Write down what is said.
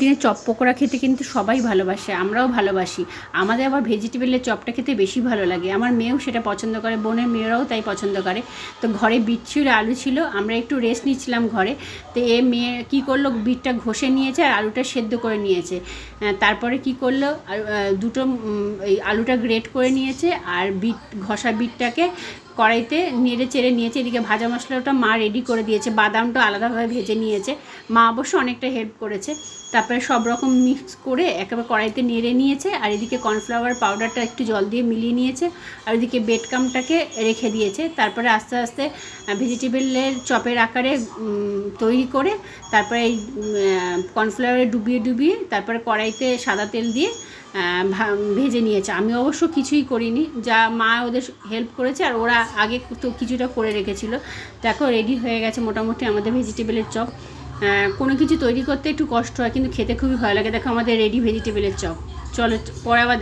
দিনে চপ পকোড়া খেতে কিন্তু সবাই ভালোবাসে, আমরাও ভালোবাসি। আমাদের আবার ভেজিটেবলের চপটা খেতে বেশি ভালো লাগে। আমার মেয়েও সেটা পছন্দ করে, বোনের মেয়েরাও তাই পছন্দ করে। তো ঘরে বিট ছিল, আলু ছিল, আমরা একটু রেস্ট নিচ্ছিলাম ঘরে। তো এ মেয়ে কী করল, বিটটা ঘষে নিয়েছে আর আলুটা সেদ্ধ করে নিয়েছে। তারপরে কি করল দুটো এই আলুটা গ্রেট করে নিয়েছে আর বিট, ঘষা বিটটাকে কড়াইতে নেড়ে চেড়ে নিয়েছে, এদিকে ভাজা মশলাটা মা রেডি করে দিয়েছে, বাদামটা আলাদাভাবে ভেজে নিয়েছে। মা অবশ্য অনেকটা হেল্প করেছে। তারপরে সব রকম মিক্স করে একেবারে কড়াইতে নেড়ে নিয়েছে, আর এদিকে কর্নফ্লাওয়ার পাউডারটা একটু জল দিয়ে মিলিয়ে নিয়েছে, আর এদিকে বেডকামটাকে রেখে দিয়েছে। তারপরে আস্তে আস্তে ভেজিটেবলের চপের আকারে তৈরি করে, তারপরে এই কর্নফ্লাওয়ারে ডুবিয়ে ডুবিয়ে তারপরে কড়াইতে সাদা তেল দিয়ে ভেজে নিয়েছে। আমি অবশ্য কিছুই করিনি, যা মা ওদের হেল্প করেছে, আর ওরা আগে তো কিছুটা করে রেখেছিল। দেখো রেডি হয়ে গেছে মোটামুটি আমাদের ভেজিটেবলের চপ। কোনো কিছু তৈরি করতে একটু কষ্ট হয়, কিন্তু খেতে খুবই ভালো লাগে। দেখো, আমাদের রেডি ভেজিটেবলের চপ। চলো, পরে আবার